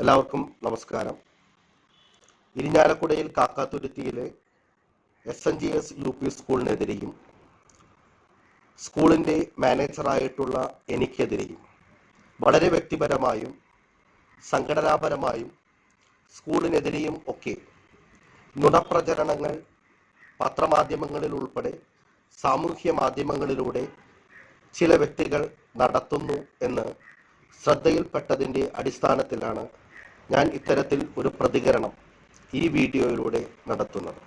എല്ലാവർക്കും നമസ്കാരം. ഇരിഞ്ഞാലക്കുടയിൽ കാക്കാത്തുരുത്തിയിലെ S N G S U P സ്കൂളിനെതിരെയും സ്കൂളിന്റെ മാനേജറായിട്ടുള്ള എനിക്കെതിരെയും വളരെ വ്യക്തിപരമായും സംഘടനാപരമായും സ്കൂളിനെതിരെയും ഒക്കെ നുണപ്രചരണങ്ങൾ പത്രമാധ്യമങ്ങളിൽ ഉൾപ്പെടെ സാമൂഹ്യ മാധ്യമങ്ങളിലൂടെ ചില വ്യക്തികൾ നടത്തുന്നു എന്ന് ശ്രദ്ധയിൽപ്പെട്ടതിന്റെ അടിസ്ഥാനത്തിലാണ് ഞാൻ ഇത്തരത്തിൽ ഒരു പ്രതികരണം ഈ വീഡിയോയിലൂടെ നടത്തുന്നത്.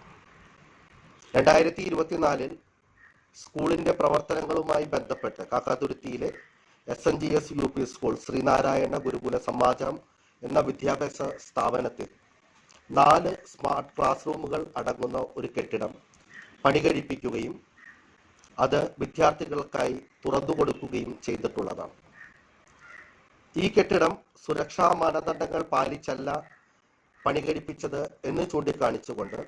രണ്ടായിരത്തി ഇരുപത്തിനാലിൽ സ്കൂളിന്റെ പ്രവർത്തനങ്ങളുമായി ബന്ധപ്പെട്ട് കാക്കാതുരുത്തിയിലെ S N G S U P school Sreenarayana Gurukula Samajam എന്ന വിദ്യാഭ്യാസ സ്ഥാപനത്തിൽ നാല് സ്മാർട്ട് ക്ലാസ് റൂമുകൾ അടങ്ങുന്ന ഒരു കെട്ടിടം പണികഴിപ്പിക്കുകയും അത് വിദ്യാർത്ഥികൾക്കായി തുറന്നു കൊടുക്കുകയും ചെയ്തിട്ടുള്ളതാണ്. ഈ കെട്ടിടം സുരക്ഷാ മാനദണ്ഡങ്ങൾ പാലിച്ചല്ല പണികഴിപ്പിച്ചത് എന്ന് ചൂണ്ടിക്കാണിച്ചുകൊണ്ട്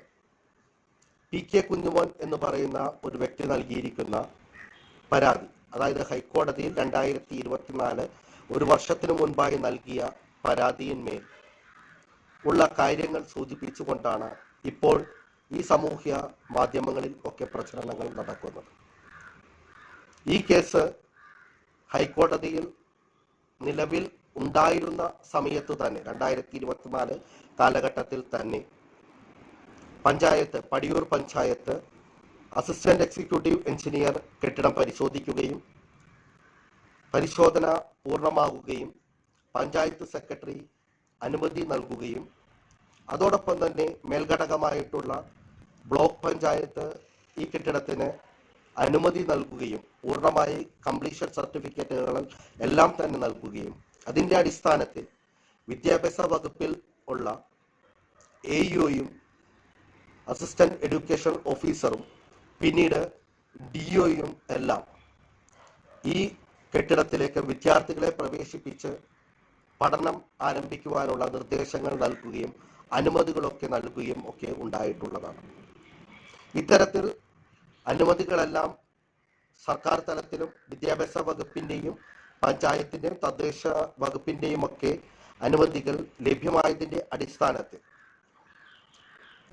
പി കെ കുഞ്ഞുമോൻ എന്ന് പറയുന്ന ഒരു വ്യക്തി നൽകിയിരിക്കുന്ന പരാതി അതായത് ഹൈക്കോടതിയിൽ രണ്ടായിരത്തി ഇരുപത്തിനാല് ഒരു വർഷത്തിനു മുൻപായി നൽകിയ പരാതിയിന്മേൽ ഉള്ള കാര്യങ്ങൾ സൂചിപ്പിച്ചുകൊണ്ടാണ് ഇപ്പോൾ ഈ സാമൂഹ്യ മാധ്യമങ്ങളിൽ ഒക്കെ പ്രചരണങ്ങൾ നടക്കുന്നത്. ഈ കേസ് ഹൈക്കോടതിയിൽ നിലവിൽ ഉണ്ടായിരുന്ന സമയത്ത് തന്നെ രണ്ടായിരത്തി ഇരുപത്തിനാല് കാലഘട്ടത്തിൽ തന്നെ panchayat Padiyoor panchayat assistant executive engineer കെട്ടിടം പരിശോധിക്കുകയും പരിശോധന പൂർണമാകുകയും പഞ്ചായത്ത് സെക്രട്ടറി അനുമതി നൽകുകയും അതോടൊപ്പം തന്നെ മേൽഘടകമായിട്ടുള്ള ബ്ലോക്ക് പഞ്ചായത്ത് ഈ കെട്ടിടത്തിന് അനുമതി നൽകുകയും പൂർണമായി കംപ്ലീഷൻ സർട്ടിഫിക്കറ്റുകൾ എല്ലാം തന്നെ നൽകുകയും അതിന്റെ അടിസ്ഥാനത്തിൽ വിദ്യാഭ്യാസ വകുപ്പിൽ ഉള്ള എ യുയും അസിസ്റ്റന്റ് എഡ്യൂക്കേഷൻ ഓഫീസറും പിന്നീട് ഡി ഒയും എല്ലാം ഈ കെട്ടിടത്തിലേക്ക് വിദ്യാർത്ഥികളെ പ്രവേശിപ്പിച്ച് പഠനം ആരംഭിക്കുവാനുള്ള നിർദ്ദേശങ്ങൾ നൽകുകയും അനുമതികളൊക്കെ നൽകുകയും ഒക്കെ ഉണ്ടായിട്ടുള്ളതാണ്. ഇത്തരത്തിൽ അനുമതികളെല്ലാം സർക്കാർ തലത്തിലും വിദ്യാഭ്യാസ വകുപ്പിന്റെയും പഞ്ചായത്തിന്റെയും തദ്ദേശ വകുപ്പിന്റെയും ഒക്കെ അനുമതികൾ ലഭ്യമായതിന്റെ അടിസ്ഥാനത്തിൽ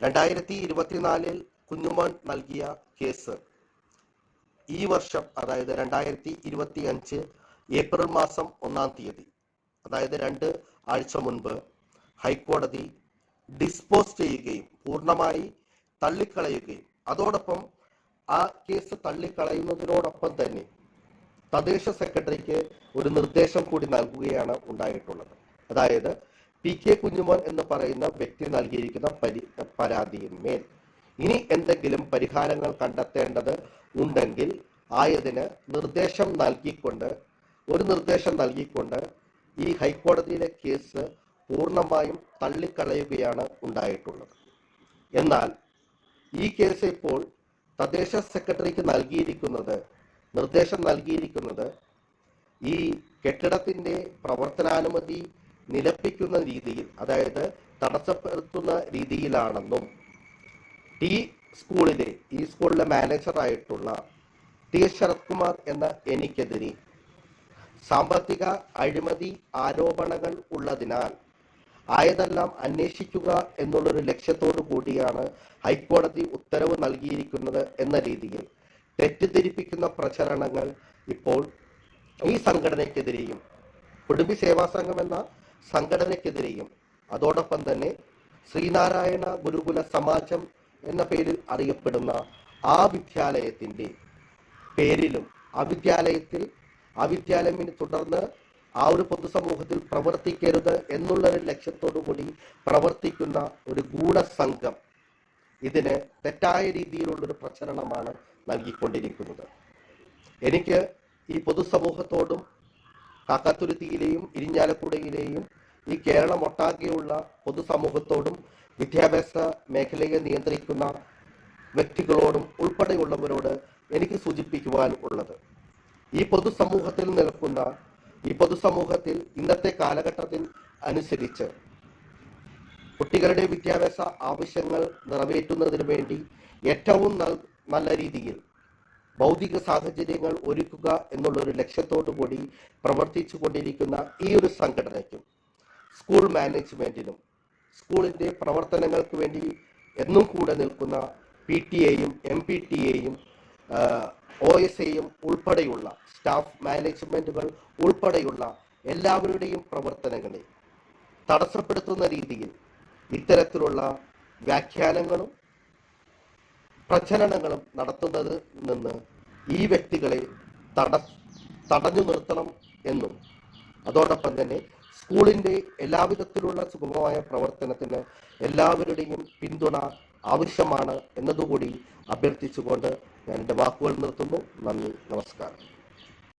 രണ്ടായിരത്തി ഇരുപത്തിനാലിൽ കുഞ്ഞുമോൻ നൽകിയ കേസ് ഈ വർഷം അതായത് രണ്ടായിരത്തി ഇരുപത്തി അഞ്ച് ഏപ്രിൽ മാസം ഒന്നാം തീയതി അതായത് രണ്ട് ആഴ്ച മുൻപ് ഹൈക്കോടതി ഡിസ്പോസ് ചെയ്യുകയും പൂർണമായി തള്ളിക്കളയുകയും അതോടൊപ്പം ആ കേസ് തള്ളിക്കളയുന്നതിനോടൊപ്പം തന്നെ തദ്ദേശ സെക്രട്ടറിക്ക് ഒരു നിർദ്ദേശം കൂടി നൽകുകയാണ് ഉണ്ടായിട്ടുള്ളത്. അതായത് പി കെ കുഞ്ഞുമോൻ എന്ന് പറയുന്ന വ്യക്തി നൽകിയിരിക്കുന്ന പരി പരാതിയിന്മേൽ ഇനി എന്തെങ്കിലും പരിഹാരങ്ങൾ കണ്ടെത്തേണ്ടത് ഉണ്ടെങ്കിൽ ആയതിന് നിർദ്ദേശം നൽകിക്കൊണ്ട് ഒരു നിർദ്ദേശം നൽകിക്കൊണ്ട് ഈ ഹൈക്കോടതിയിലെ കേസ് പൂർണമായും തള്ളിക്കളയുകയാണ് ഉണ്ടായിട്ടുള്ളത്. എന്നാൽ ഈ കേസ് ഇപ്പോൾ തദ്ദേശ സെക്രട്ടറിക്ക് നൽകിയിരിക്കുന്നത് നിർദ്ദേശം നൽകിയിരിക്കുന്നത് ഈ കെട്ടിടത്തിന്റെ പ്രവർത്തനാനുമതി നിലപ്പിക്കുന്ന രീതിയിൽ അതായത് തടസ്സപ്പെടുത്തുന്ന രീതിയിലാണെന്നും ടി സ്കൂളിലെ ഈ സ്കൂളിലെ മാനേജറായിട്ടുള്ള ടി ശരത് കുമാർ എന്ന എനിക്കെതിരെ സാമ്പത്തിക അഴിമതി ആരോപണങ്ങൾ ഉള്ളതിനാൽ ആയതെല്ലാം അന്വേഷിക്കുക എന്നുള്ളൊരു ലക്ഷ്യത്തോടു കൂടിയാണ് ഹൈക്കോടതി ഉത്തരവ് നൽകിയിരിക്കുന്നത് എന്ന രീതിയിൽ. തെറ്റിദ്ധരിപ്പിക്കുന്ന പ്രചരണങ്ങൾ ഇപ്പോൾ ഈ സംഘടനയ്ക്കെതിരെയും കുടുംബി സേവാ സംഘം എന്ന സംഘടനയ്ക്കെതിരെയും അതോടൊപ്പം തന്നെ ശ്രീനാരായണ ഗുരുകുല സമാജം എന്ന പേരിൽ അറിയപ്പെടുന്ന ആ വിദ്യാലയത്തിന്റെ പേരിലും ആ വിദ്യാലയത്തിൽ ആ വിദ്യാലയം തുടർന്ന് ആ ഒരു പൊതുസമൂഹത്തിൽ പ്രവർത്തിക്കരുത് എന്നുള്ള ഒരു ലക്ഷ്യത്തോടു കൂടി പ്രവർത്തിക്കുന്ന ഒരു ഗൂഢസംഘം ഇതിന് തെറ്റായ രീതിയിലുള്ളൊരു പ്രചരണമാണ് നൽകിക്കൊണ്ടിരിക്കുന്നത്. എനിക്ക് ഈ പൊതുസമൂഹത്തോടും കാക്കാത്തുരുത്തിയിലെയും ഇരിഞ്ഞാലക്കുടയിലെയും ഈ കേരളം ഒട്ടാകെയുള്ള പൊതുസമൂഹത്തോടും വിദ്യാഭ്യാസ മേഖലയെ നിയന്ത്രിക്കുന്ന വ്യക്തികളോടും ഉൾപ്പെടെയുള്ളവരോട് എനിക്ക് സൂചിപ്പിക്കുവാൻ ഉള്ളത്. ഈ പൊതുസമൂഹത്തിൽ നിൽക്കുന്ന ഈ പൊതുസമൂഹത്തിൽ ഇന്നത്തെ കാലഘട്ടത്തിൽ അനുസരിച്ച് കുട്ടികളുടെ വിദ്യാഭ്യാസ ആവശ്യങ്ങൾ നിറവേറ്റുന്നതിന് വേണ്ടി ഏറ്റവും നല്ല രീതിയിൽ ഭൗതിക സാഹചര്യങ്ങൾ ഒരുക്കുക എന്നുള്ളൊരു ലക്ഷ്യത്തോടു കൂടി പ്രവർത്തിച്ചു കൊണ്ടിരിക്കുന്ന ഈ ഒരു സംഘടനയ്ക്കും സ്കൂൾ മാനേജ്മെന്റിനും സ്കൂളിന്റെ പ്രവർത്തനങ്ങൾക്ക് വേണ്ടി എന്നും കൂടെ നിൽക്കുന്ന പി ടി എയും എം പി ടി എയും ഒ എസ് എയും ഉൾപ്പെടെയുള്ള സ്റ്റാഫ് മാനേജ്മെന്റുകൾ ഉൾപ്പെടെയുള്ള എല്ലാവരുടെയും പ്രവർത്തനങ്ങളെ തടസ്സപ്പെടുത്തുന്ന രീതിയിൽ ഇത്തരത്തിലുള്ള വ്യാഖ്യാനങ്ങളും പ്രചരണങ്ങളും നടത്തുന്നത് നിന്ന് ഈ വ്യക്തികളെ തട തടഞ്ഞു നിർത്തണം എന്നും അതോടൊപ്പം തന്നെ സ്കൂളിന്റെ എല്ലാവിധത്തിലുള്ള സുഗമമായ പ്രവർത്തനത്തിന് എല്ലാവരുടെയും പിന്തുണ ആവശ്യമാണ് എന്നതുകൂടി അഭ്യർത്ഥിച്ചുകൊണ്ട് ഞാൻ എന്റെ വാക്കുകൾ നിർത്തുന്നു. നന്ദി നമസ്കാരം.